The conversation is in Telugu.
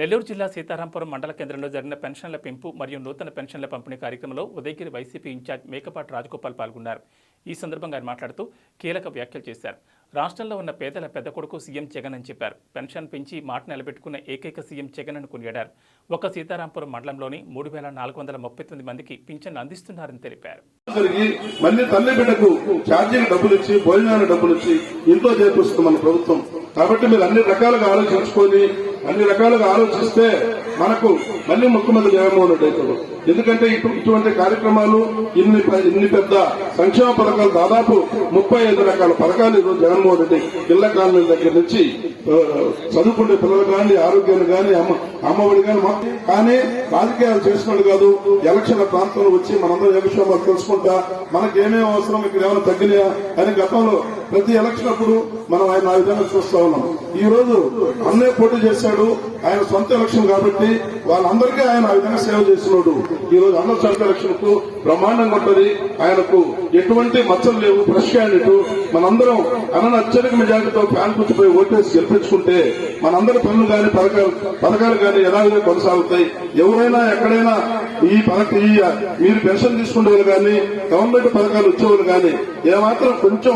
నెల్లూరు జిల్లా సీతారాంపురం మండల కేంద్రంలో జరిగిన పెన్షన్ల పెంపు మరియు నూతన పెన్షన్ల పంపిణీ కార్యక్రమంలో ఉదయగిరి వైసీపీ ఇన్ఛార్జ్ మేకపాటి రాజగోపాల్ పాల్గొన్నారు. ఈ సందర్భంగా ఆయన మాట్లాడుతూ కీలక వ్యాఖ్యలు చేశారు. రాష్ట్రంలో ఉన్న పేదల పెద్ద కొడుకు సీఎం జగన్ అని చెప్పారు. పెన్షన్ పెంచి మాట నిలబెట్టుకున్న ఏకైక సీఎం జగన్ అని కొనియాడారు. ఒక సీతారాంపురం మండలంలోని మూడు వేల నాలుగు వందల ముప్పై తొమ్మిది మందికి పింఛన్ అందిస్తున్నారని తెలిపారు. జరిగి మళ్ళీ తల్లి బిడ్డకు ఛార్జీకి డబ్బులు ఇచ్చి భోజనాల డబ్బులు ఇచ్చి ఇంట్లో చేర్పిస్తుంది మన ప్రభుత్వం. కాబట్టి మీరు అన్ని రకాలుగా ఆలోచించుకొని అన్ని రకాలుగా ఆలోచిస్తే మనకు మళ్ళీ ముఖ్యమంత్రి జగన్మోహన్ రెడ్డి అవుతాడు. ఎందుకంటే ఇటు- ఇటువంటి కార్యక్రమాలు ఇన్ని ఇన్ని పెద్ద సంక్షేమ పథకాలు దాదాపు ముప్పై ఐదు రకాల పథకాలు ఈరోజు జగన్మోహన్ రెడ్డి ఇళ్ళ కాలనీ దగ్గర నుంచి చదువుకుంటే చదువుకునే పిల్లలు కానీ ఆరోగ్యాలు కానీ అమ్మ అమ్మఒడి కానీ కానీ రాజకీయాలు చేసినట్టు కాదు. ఎలక్షన్ల ప్రాంతంలో వచ్చి మనందరం ఏ తెలుసుకుంటా మనకేమేమి అవసరం ఇక్కడ ఏమైనా తగ్గినాయా అని గతంలో ప్రతి ఎలక్షన్ అప్పుడు మనం ఆయన ఆ విధంగా చూస్తా ఉన్నాం. ఈ రోజు అన్నే పోటీ చేశాడు. ఆయన సొంత ఎలక్షన్ కాబట్టి వాళ్ళందరికీ ఆయన ఆ విధంగా సేవ చేస్తున్నాడు. ఈ రోజు అన్న సొంత ఎలక్షన్కు బ్రహ్మాండంగా ఉంటది. ఆయనకు ఎటువంటి మచ్చలు లేవు. ఫ్రెష్ క్యాండిడేట్ మనందరం అన్న అత్యధిక మెజార్టీతో ఫ్యాన్ కూర్చుపోయి ఓటేసి గెలిపించుకుంటే మనందరి పనులు కానీ పథకాలు పథకాలు కానీ యథావిధిగా కొనసాగుతాయి. ఎవరైనా ఎక్కడైనా ఈ పథక ఈ మీరు పెన్షన్ తీసుకునే వాళ్ళు కానీ గవర్నమెంట్ పథకాలు వచ్చేవాళ్ళు కానీ ఏమాత్రం కొంచెం